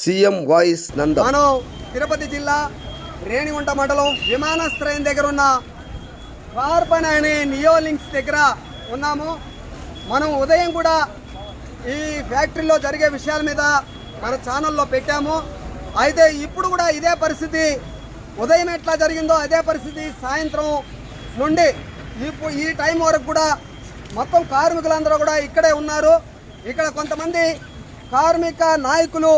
CM voice నంద. మనం తిరుపతి జిల్లా రేణిగుంట మండలం విమానాశ్రయం దగ్గర ఉన్న కార్బన్ అనే నియోలింక్స్ దగ్గర ఉన్నాము. మనం ఉదయం కూడా ఈ ఫ్యాక్టరీలో జరిగే విషయాల మీద మన ఛానల్లో పెట్టాము. అయితే ఇప్పుడు కూడా ఇదే పరిస్థితి. ఉదయం ఎట్లా జరిగిందో అదే పరిస్థితి. సాయంత్రం నుండి ఇప్పుడు ఈ టైం వరకు కూడా మొత్తం కార్మికులందరూ కూడా ఇక్కడే ఉన్నారు. ఇక్కడ కొంతమంది కార్మిక నాయకులు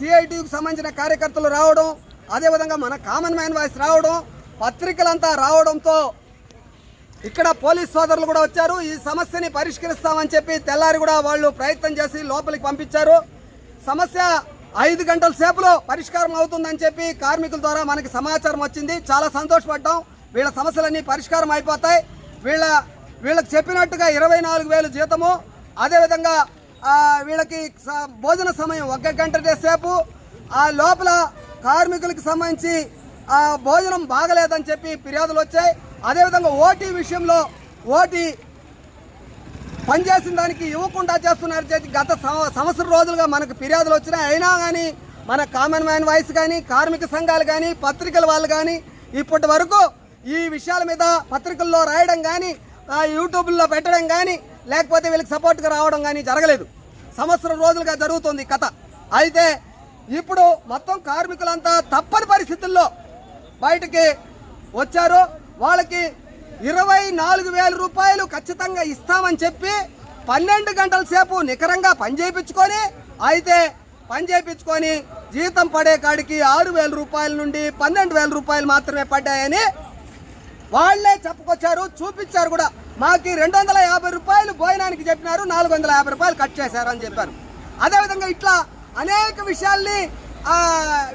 సిఐటికి సంబంధించిన కార్యకర్తలు రావడం అదేవిధంగా మన కామన్ మ్యాన్ వాయిస్ రావడం పత్రికలంతా రావడంతో ఇక్కడ పోలీస్ సోదరులు కూడా వచ్చారు. ఈ సమస్యని పరిష్కరిస్తామని చెప్పి తెల్లారి కూడా వాళ్ళు ప్రయత్నం చేసి లోపలికి పంపించారు. సమస్య ఐదు గంటల సేపులో పరిష్కారం అవుతుందని చెప్పి కార్మికుల ద్వారా మనకి సమాచారం వచ్చింది. చాలా సంతోషపడ్డాం. వీళ్ళ సమస్యలన్నీ పరిష్కారం అయిపోతాయి. వీళ్ళ వీళ్ళకి చెప్పినట్టుగా ఇరవై నాలుగు వేలు జీతము. అదేవిధంగా వీళ్ళకి స- భోజన సమయం ఒక గంట సేపు. ఆ లోపల కార్మికులకు సంబంధించి ఆ భోజనం బాగలేదని చెప్పి ఫిర్యాదులు వచ్చాయి. అదేవిధంగా ఓటీ విషయంలో ఓటీ పనిచేసిన దానికి ఇవ్వకుండా చేస్తున్నారు చేసి గత సంవ- సంవత్సరం రోజులుగా మనకు ఫిర్యాదులు వచ్చినాయి. అయినా కానీ మన కామన్ మ్యాన్ వాయిస్ కానీ కార్మిక సంఘాలు కానీ పత్రికల వాళ్ళు కానీ ఇప్పటి వరకు ఈ విషయాల మీద పత్రికల్లో రాయడం కానీ యూట్యూబ్లో పెట్టడం కానీ లేకపోతే వీళ్ళకి సపోర్ట్గా రావడం కానీ జరగలేదు. సంవత్సరం రోజులుగా జరుగుతుంది కథ. అయితే ఇప్పుడు మొత్తం కార్మికులంతా తప్పని పరిస్థితుల్లో బయటికి వచ్చారు. వాళ్ళకి ఇరవై నాలుగు వేల రూపాయలు ఖచ్చితంగా ఇస్తామని చెప్పి పన్నెండు గంటల సేపు నికరంగా పని చేయించుకొని అయితే పని చేయించుకొని జీతం పడే కాడికి ఆరు వేల రూపాయల నుండి పన్నెండు వేల రూపాయలు మాత్రమే పడ్డాయని వాళ్ళే చెప్పుకొచ్చారు చూపించారు కూడా. మాకు రెండు వందల యాభై రూపాయలు భోజనానికి చెప్పినారు నాలుగు వందల యాభై రూపాయలు కట్ చేశారు అని చెప్పారు. అదేవిధంగా ఇట్లా అనేక విషయాల్ని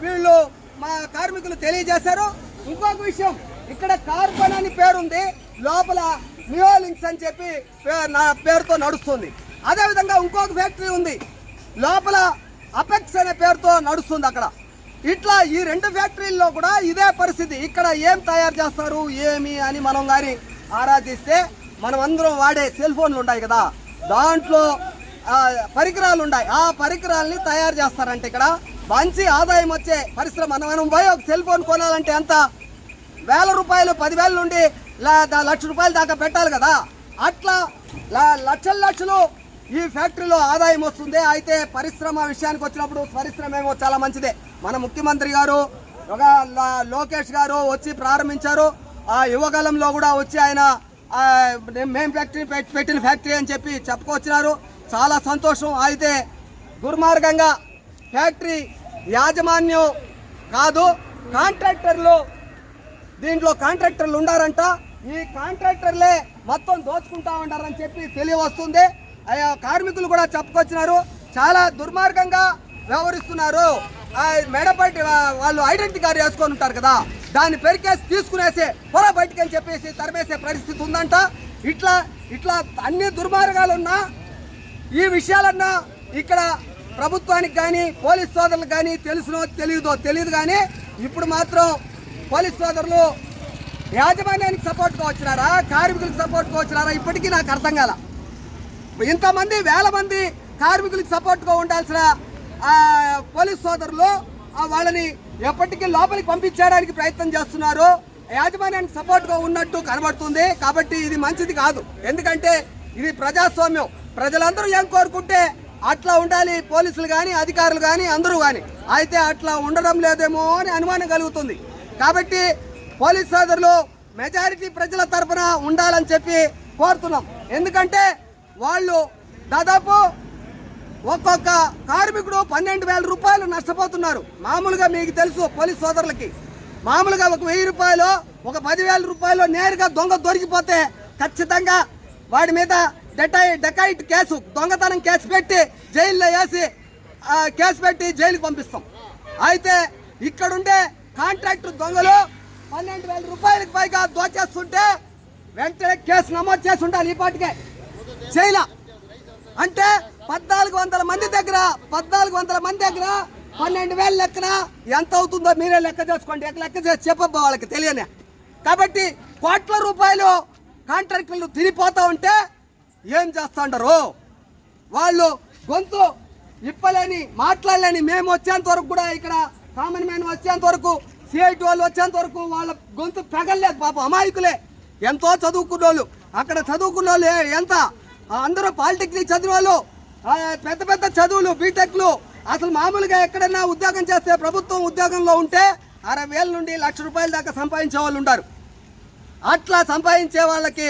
వీళ్ళు మా కార్మికులు తెలియజేశారు. ఇంకొక విషయం ఇక్కడ కార్బన్ అని పేరుంది లోపల నియోలింక్స్ అని చెప్పి పే- నా పేరుతో నడుస్తుంది. అదేవిధంగా ఇంకొక ఫ్యాక్టరీ ఉంది లోపల అపెక్స్ అనే పేరుతో నడుస్తుంది అక్కడ. ఇట్లా ఈ రెండు ఫ్యాక్టరీల్లో కూడా ఇదే పరిస్థితి. ఇక్కడ ఏం తయారు చేస్తారు ఏమి అని మనం కానీ ఆరాధిస్తే మనం అందరం వాడే సెల్ ఫోన్లు ఉంటాయి కదా. దాంట్లో పరికరాలు ఉన్నాయి ఆ పరికరాల్ని తయారు చేస్తారంటే ఇక్కడ మంచి ఆదాయం వచ్చే పరిశ్రమ. మనం పోయి ఒక సెల్ ఫోన్ కొనాలంటే ఎంత? వేల రూపాయలు పదివేల నుండి లా- లక్ష రూపాయల దాకా పెట్టాలి కదా. అట్లా లక్షల లక్షలు ఈ ఫ్యాక్టరీలో ఆదాయం వస్తుంది. అయితే పరిశ్రమ విషయానికి వచ్చినప్పుడు పరిశ్రమ ఏమో చాలా మంచిదే. మన ముఖ్యమంత్రి గారు ఒక లోకేష్ గారు వచ్చి ప్రారంభించారు. ఆ యువకాలంలో కూడా వచ్చి ఆయన మేము ఫ్యాక్టరీ పెట్టిన ఫ్యాక్టరీ అని చెప్పి చెప్పుకొచ్చినారు. చాలా సంతోషం. అయితే దుర్మార్గంగా ఫ్యాక్టరీ యాజమాన్యం కాదు కాంట్రాక్టర్లు దీంట్లో కాంట్రాక్టర్లు ఉండారంట. ఈ కాంట్రాక్టర్లే మొత్తం దోచుకుంటా ఉండారని చెప్పి తెలియవస్తుంది. ఆయా కార్మికులు కూడా చెప్పుకొచ్చినారు. చాలా దుర్మార్గంగా వ్యవహరిస్తున్నారు. ఆ మెడపట్టి వాళ్ళు ఐడెంటిటీ కార్డు వేసుకొని ఉంటారు కదా. దాన్ని పెరికేసి తీసుకునేసి పొర బయటికి అని చెప్పేసి తరిమేసే పరిస్థితి ఉందంట. ఇట్లా ఇట్లా అన్ని దుర్మార్గాలు ఉన్నా ఈ విషయాలన్నా ఇక్కడ ప్రభుత్వానికి కానీ పోలీస్ సోదరులకు కానీ తెలుసునో తెలియదో తెలియదు కానీ ఇప్పుడు మాత్రం పోలీస్ సోదరులు యాజమాన్యానికి సపోర్ట్గా వచ్చినారా కార్మికులకు సపోర్ట్గా వచ్చినారా ఇప్పటికీ నాకు అర్థం కాల. ఇంతమంది వేల మంది కార్మికులకు సపోర్ట్గా ఉండాల్సిన పోలీస్ సోదరులు వాళ్ళని ఎప్పటికీ లోపలికి పంపించడానికి ప్రయత్నం చేస్తున్నారు. యాజమాన్యానికి సపోర్ట్గా ఉన్నట్టు కనబడుతుంది. కాబట్టి ఇది మంచిది కాదు. ఎందుకంటే ఇది ప్రజాస్వామ్యం. ప్రజలందరూ ఏం కోరుకుంటే అట్లా ఉండాలి. పోలీసులు కానీ అధికారులు కానీ అందరూ కానీ అయితే అట్లా ఉండడం లేదేమో అని అనుమానం కలుగుతుంది. కాబట్టి పోలీస్ సోదరులు మెజారిటీ ప్రజల తరపున ఉండాలని చెప్పి కోరుతున్నాం. ఎందుకంటే వాళ్ళు దాదాపు ఒక్కొక్క కార్మికుడు పన్నెండు వేల రూపాయలు నష్టపోతున్నారు. మామూలుగా మీకు తెలుసు పోలీస్ సోదరులకి. మామూలుగా ఒక వెయ్యి రూపాయలు ఒక పదివేల రూపాయలు నేరుగా దొంగ దొరికిపోతే ఖచ్చితంగా వాడి మీద డెటై డెకైట్ కేసు దొంగతనం కేసు పెట్టి జైల్లో వేసి కేసు పెట్టి జైలుకి పంపిస్తాం. అయితే ఇక్కడుండే కాంట్రాక్టర్ దొంగలు పన్నెండు వేల రూపాయలకు పైగా దోచేస్తుంటే వెంటనే కేసు నమోదు చేసి ఉండాలి ఈ పాటికే. జైలా. అంటే పద్నాలుగు వందల మంది దగ్గర పద్నాలుగు వందల మంది దగ్గర పన్నెండు వేల లెక్కన ఎంత అవుతుందో మీరే లెక్క చేసుకోండి. ఎక్క లెక్క చేసి చెప్పబ్బా వాళ్ళకి తెలియనే. కాబట్టి కోట్ల రూపాయలు కాంట్రాక్టర్లు తిరిగిపోతా ఉంటే ఏం చేస్తాండరు? వాళ్ళు గొంతు ఇప్పలేని మాట్లాడలేని మేము వచ్చేంత వరకు కూడా ఇక్కడ కామన్ మ్యాన్ వచ్చేంత వరకు సిఐటి వాళ్ళు వచ్చేంత వరకు వాళ్ళ గొంతు పెగలేదు పాప అమాయకులే. ఎంతో చదువుకున్న వాళ్ళు అక్కడ చదువుకున్న వాళ్ళు ఎంత? అందరూ పాలిటెక్నిక్ చదివిన వాళ్ళు పెద్ద పెద్ద చదువులు బీటెక్లు అసలు మామూలుగా ఎక్కడైనా ఉద్యోగం చేస్తే ప్రభుత్వం ఉద్యోగంలో ఉంటే అరవై వేల నుండి లక్ష రూపాయల దాకా సంపాదించే వాళ్ళు ఉంటారు. అట్లా సంపాదించే వాళ్ళకి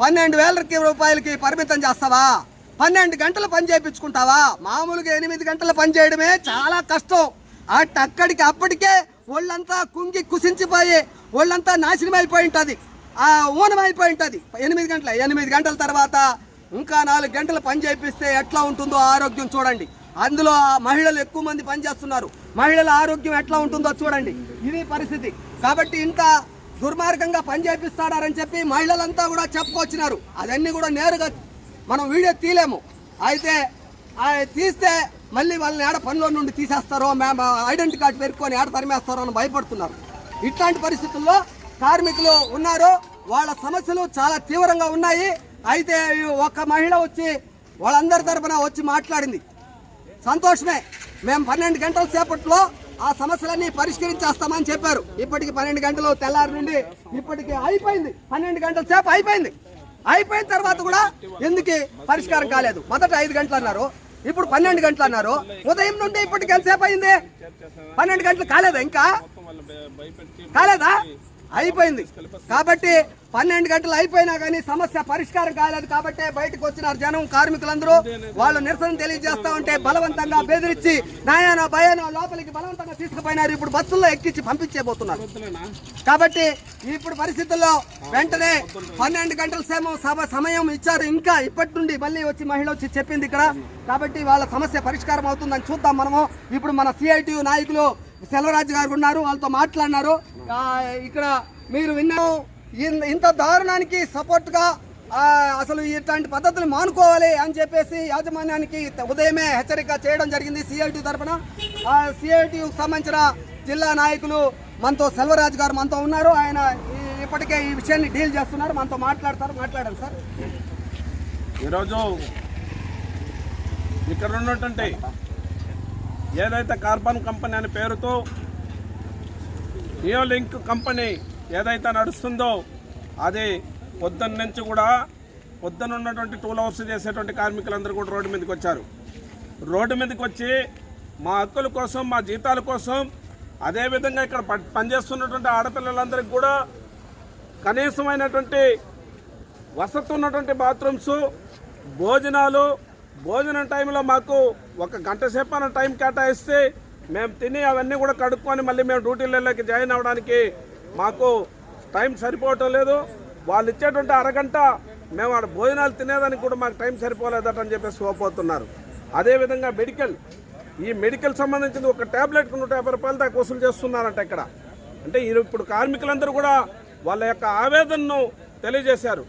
పన్నెండు వేలకి రూపాయలకి పరిమితం చేస్తావా? పన్నెండు గంటలు పని చేయించుకుంటావా? మామూలుగా ఎనిమిది గంటలు పని చేయడమే చాలా కష్టం. అట్ అక్కడికి అప్పటికే ఒళ్ళంతా కుంగి కుసించిపోయి ఒళ్ళంతా నాశనం అయిపోయి ఉంటుంది. ఆ అయిపోయి ఉంటుంది. ఎనిమిది గంటల ఎనిమిది గంటల తర్వాత ఇంకా నాలుగు గంటలు పని చేపిస్తే ఎట్లా ఉంటుందో ఆరోగ్యం చూడండి. అందులో ఆ మహిళలు ఎక్కువ మంది పనిచేస్తున్నారు మహిళల ఆరోగ్యం ఎట్లా ఉంటుందో చూడండి. ఇది పరిస్థితి. కాబట్టి ఇంత దుర్మార్గంగా పని చేపిస్తాడారని చెప్పి మహిళలంతా కూడా చెప్పుకొచ్చినారు. అదన్నీ కూడా నేరుగా మనం వీడియో తీలేము అయితే తీస్తే మళ్ళీ వాళ్ళని ఏడ పనిలో నుండి తీసేస్తారో మేము ఐడెంటిటీ కార్డు పెరుక్కొని ఏడ తరిమేస్తారో అని భయపడుతున్నారు. ఇట్లాంటి పరిస్థితుల్లో కార్మికులు ఉన్నారు. వాళ్ళ సమస్యలు చాలా తీవ్రంగా ఉన్నాయి. అయితే ఒక్క ఒక మహిళ వచ్చి వాళ్ళందరి తరపున వచ్చి మాట్లాడింది. సంతోషమే. మేము పన్నెండు గంటల సేపట్లో ఆ సమస్యలన్నీ పరిష్కరించేస్తామని చెప్పారు. ఇప్పటికి పన్నెండు గంటలు తెల్లారి నుండి ఇప్పటికి అయిపోయింది. పన్నెండు గంటల సేపు అయిపోయింది. అయిపోయిన తర్వాత కూడా ఎందుకు పరిష్కారం కాలేదు? మొదట ఐదు గంటలు అన్నారు. ఇప్పుడు పన్నెండు గంటలు అన్నారు. ఉదయం నుండి ఇప్పటికి ఎంతసేపు అయింది? పన్నెండు గంటలు కాలేదా ఇంకా? కాలేదా? అయిపోయింది. కాబట్టి పన్నెండు గంటలు అయిపోయినా కానీ సమస్య పరిష్కారం కాలేదు కాబట్టి బయటకు వచ్చినారు జనం కార్మికులందరూ. వాళ్ళు నిరసన తెలియజేస్తా ఉంటే బలవంతంగా బెదిరించి నాయనో భయానో లోపలికి బలవంతంగా తీసుకుపోయినారు. ఇప్పుడు బస్సుల్లో ఎక్కించి పంపించేపోతున్నారు కాబట్టి ఇప్పుడు పరిస్థితుల్లో వెంటనే పన్నెండు గంటల సేమ సభ సమయం ఇచ్చారు. ఇంకా ఇప్పటి నుండి మళ్ళీ వచ్చి మహిళ వచ్చి చెప్పింది ఇక్కడ. కాబట్టి వాళ్ళ సమస్య పరిష్కారం అవుతుందని చూద్దాం మనము. ఇప్పుడు మన సిఐటియు నాయకులు సెల్వరాజు గారు ఉన్నారు వాళ్ళతో మాట్లాడినారు. ఇక్కడ మీరు విన్నాము ఇంత దారుణానికి సపోర్ట్గా అసలు ఇట్లాంటి పద్ధతులు మానుకోవాలి అని చెప్పేసి యాజమాన్యానికి ఉదయమే హెచ్చరిక చేయడం జరిగింది సిఐటి తరఫున సిఐటికి సంబంధించిన జిల్లా నాయకులు మనతో సెల్వరాజు గారు మనతో ఉన్నారు. ఆయన ఈ- ఇప్పటికే ఈ విషయాన్ని డీల్ చేస్తున్నారు. మనతో మాట్లాడతారు. మాట్లాడండి సార్. ఈరోజు ఇక్కడ ఉన్నటువంటి ఏదైతే కార్బన్ కంపెనీ అనే పేరుతో లింక్ కంపెనీ ఏదైతే నడుస్తుందో అది పొద్దున్న నుంచి కూడా పొద్దున ఉన్నటువంటి టూల్ అవర్స్ చేసేటువంటి కార్మికులందరూ కూడా రోడ్డు మీదకి వచ్చారు. రోడ్డు మీదకి వచ్చి మా హక్కుల కోసం మా జీతాల కోసం అదేవిధంగా ఇక్కడ ప- పనిచేస్తున్నటువంటి ఆడపిల్లలందరికీ కూడా కనీసమైనటువంటి వసతి ఉన్నటువంటి బాత్రూమ్స్ భోజనాలు భోజనం టైంలో మాకు ఒక గంట సేపు టైం కేటాయిస్తే మేము తిని అవన్నీ కూడా కడుక్కొని మళ్ళీ మేము డ్యూటీలలోకి జాయిన్ అవ్వడానికి మాకు టైం సరిపోవటం లేదు. వాళ్ళు ఇచ్చేటువంటి అరగంట మేము ఆడ భోజనాలు తినేదానికి కూడా మాకు టైం సరిపోలేదట అని చెప్పేసి ఓపోతున్నారు అదేవిధంగా మెడికల్ ఈ మెడికల్ సంబంధించిన ఒక ట్యాబ్లెట్ నూట యాభై రూపాయలు దాకా వసూలు చేస్తున్నారంట ఇక్కడ. అంటే ఈ- ఇప్పుడు కార్మికులందరూ కూడా వాళ్ళ యొక్క ఆవేదనను తెలియజేశారు.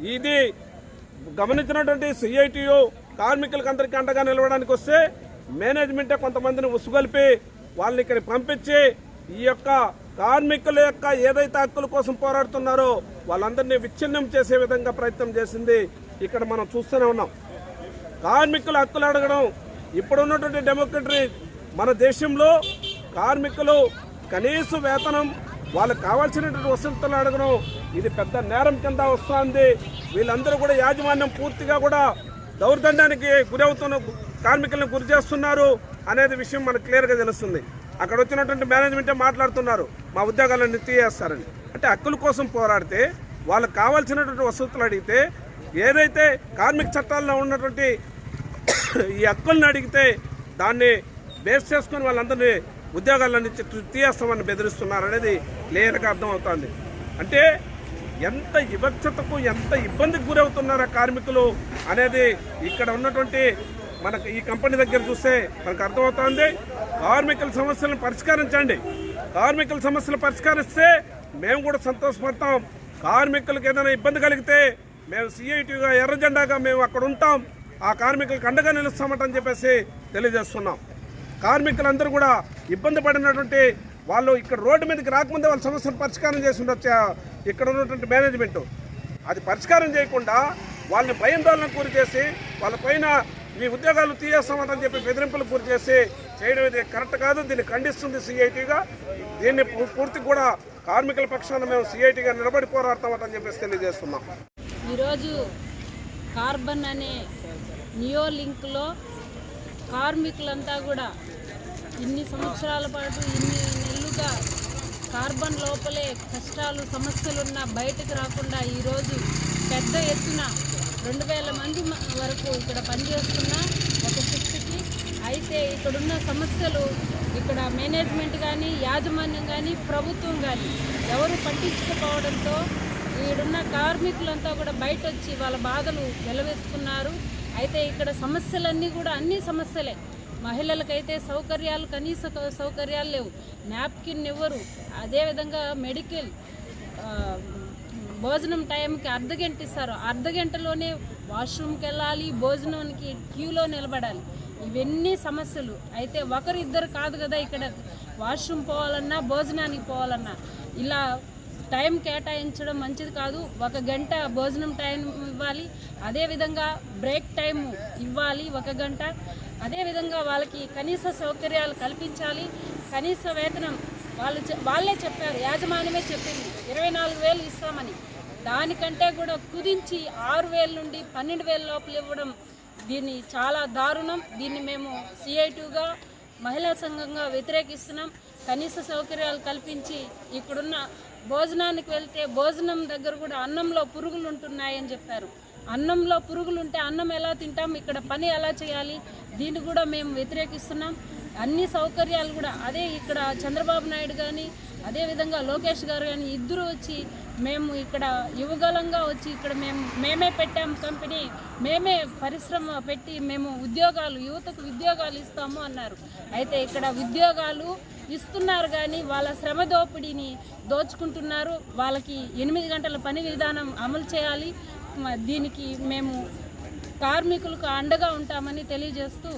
ఇది గమనించినటువంటి సిఐటియు కార్మికులకు అందరికీ అండగా నిలవడానికి వస్తే మేనేజ్మెంటే కొంతమందిని ఉసుగొల్పి వాళ్ళని ఇక్కడ పంపించి ఈ యొక్క కార్మికుల యొక్క ఏదైతే హక్కుల కోసం పోరాడుతున్నారో వాళ్ళందరినీ విచ్ఛిన్నం చేసే విధంగా ప్రయత్నం చేసింది ఇక్కడ మనం చూస్తూనే ఉన్నాం. కార్మికుల హక్కులు అడగడం ఇప్పుడు ఉన్నటువంటి డెమోక్రటరీ మన దేశంలో కార్మికులు కనీస వేతనం వాళ్ళకు కావాల్సినటువంటి వసతులు అడగడం ఇది పెద్ద నేరం కింద వస్తుంది. వీళ్ళందరూ కూడా యాజమాన్యం పూర్తిగా కూడా దౌర్దండానికి గురవుతున్న కార్మికులను గురి చేస్తున్నారు అనేది విషయం మనకు క్లియర్గా తెలుస్తుంది. అక్కడ వచ్చినటువంటి మేనేజ్మెంటే మాట్లాడుతున్నారు. మా ఉద్యోగాలను తీయేస్తారని అంటే హక్కుల కోసం పోరాడితే వాళ్ళకి కావాల్సినటువంటి వసతులు అడిగితే ఏదైతే కార్మిక చట్టాల్లో ఉన్నటువంటి ఈ హక్కులను అడిగితే దాన్ని బేస్ చేసుకొని వాళ్ళందరినీ ఉద్యోగాల నుంచి తీయేస్తామని బెదిరిస్తున్నారు అనేది క్లియర్గా అర్థమవుతుంది. అంటే ఎంత వివక్షతకు ఎంత ఇబ్బందికి గురవుతున్నారు కార్మికులు అనేది ఇక్కడ ఉన్నటువంటి మనకు ఈ కంపెనీ దగ్గర చూస్తే మనకు అర్థమవుతోంది. కార్మికుల సమస్యలను పరిష్కరించండి. కార్మికుల సమస్యలు పరిష్కరిస్తే మేము కూడా సంతోషపడతాం. కార్మికులకు ఏదైనా ఇబ్బంది కలిగితే మేము సిఐటిగా ఎర్ర జెండాగా మేము అక్కడ ఉంటాం. ఆ కార్మికులకు అండగా నిలుస్తామటని చెప్పేసి తెలియజేస్తున్నాం. కార్మికులందరూ కూడా ఇబ్బంది పడినటువంటి వాళ్ళు ఇక్కడ రోడ్డు మీదకి రాకముందే వాళ్ళ సమస్యను పరిష్కారం చేసి ఉండొచ్చు ఇక్కడ ఉన్నటువంటి మేనేజ్మెంట్ అది పరిష్కారం చేయకుండా వాళ్ళని భయాందోళనకు గురి చేసి వాళ్ళ పైన మీ ఉద్యోగాలు తీయేస్తామని చెప్పి బెదిరింపులు గురి చేసి చేయడం ఇది కరెక్ట్ కాదు. దీన్ని ఖండిస్తుంది సిఐటిగా. దీన్ని పూ- పూర్తి కూడా కార్మికుల పక్షాన మేము సిఐటిగా నిలబడి పోరాడతామని చెప్పేసి తెలియజేస్తున్నాం. ఈరోజు కార్బన్ అనే నియో లింక్లో కార్మికులంతా కూడా ఇన్ని సంవత్సరాల పాటు ఇన్ని నెలలుగా కార్బన్ లోపలే కష్టాలు సమస్యలున్నా బయటకు రాకుండా ఈరోజు పెద్ద ఎత్తున రెండు వేల మంది వరకు ఇక్కడ పనిచేస్తున్న ఒక శక్తికి అయితే ఇక్కడున్న సమస్యలు ఇక్కడ మేనేజ్మెంట్ కానీ యాజమాన్యం కానీ ప్రభుత్వం కానీ ఎవరు పట్టించుకోకపోవడంతో ఈడున్న కార్మికులంతా కూడా బయట వచ్చి వాళ్ళ బాధలు వెలవెత్తుకున్నారు అయితే ఇక్కడ సమస్యలన్నీ కూడా అన్ని సమస్యలే. మహిళలకైతే సౌకర్యాలు కనీస సౌకర్యాలు లేవు. నాప్కిన్ ఇవ్వరు. అదేవిధంగా మెడికల్ భోజనం టైంకి అర్ధ గంట ఇస్తారు. అర్ధ గంటలోనే వాష్రూమ్కి వెళ్ళాలి భోజనానికి క్యూలో నిలబడాలి. ఇవన్నీ సమస్యలు. అయితే ఒకరు ఇద్దరు కాదు కదా ఇక్కడ వాష్రూమ్ పోవాలన్నా భోజనానికి పోవాలన్నా. ఇలా టైం కేటాయించడం మంచిది కాదు. ఒక గంట భోజనం టైం ఇవ్వాలి. అదేవిధంగా బ్రేక్ టైం ఇవ్వాలి ఒక గంట. అదేవిధంగా వాళ్ళకి కనీస సౌకర్యాలు కల్పించాలి. కనీస వేతనం వాళ్ళు వాళ్ళే చెప్పారు. యాజమాన్యమే చెప్పింది. ఇరవై నాలుగు వేలు ఇస్తామని. దానికంటే కూడా కుదించి ఆరు వేల నుండి పన్నెండు వేల లోపల ఇవ్వడం దీన్ని చాలా దారుణం. దీన్ని మేము సిఐటిగా మహిళా సంఘంగా వ్యతిరేకిస్తున్నాం. కనీస సౌకర్యాలు కల్పించి ఇక్కడున్న భోజనానికి వెళ్తే భోజనం దగ్గర కూడా అన్నంలో పురుగులు ఉంటున్నాయని చెప్పారు. అన్నంలో పురుగులు ఉంటే అన్నం ఎలా తింటాం ఇక్కడ పని ఎలా చేయాలి దీన్ని కూడా మేము వ్యతిరేకిస్తున్నాం. అన్ని సౌకర్యాలు కూడా అదే ఇక్కడ చంద్రబాబు నాయుడు కానీ అదేవిధంగా లోకేష్ గారు కానీ ఇద్దరు వచ్చి మేము ఇక్కడ యువగలంగా వచ్చి ఇక్కడ మేము మేమే పెట్టాం కంపెనీ మేమే పరిశ్రమ పెట్టి మేము ఉద్యోగాలు యువతకు ఉద్యోగాలు ఇస్తాము అన్నారు. అయితే ఇక్కడ ఉద్యోగాలు ఇస్తున్నారు కానీ వాళ్ళ శ్రమ దోపిడీని దోచుకుంటున్నారు. వాళ్ళకి ఎనిమిది గంటల పని విధానం అమలు చేయాలి. దీనికి మేము కార్మికులకు అండగా ఉంటామని తెలియజేస్తూ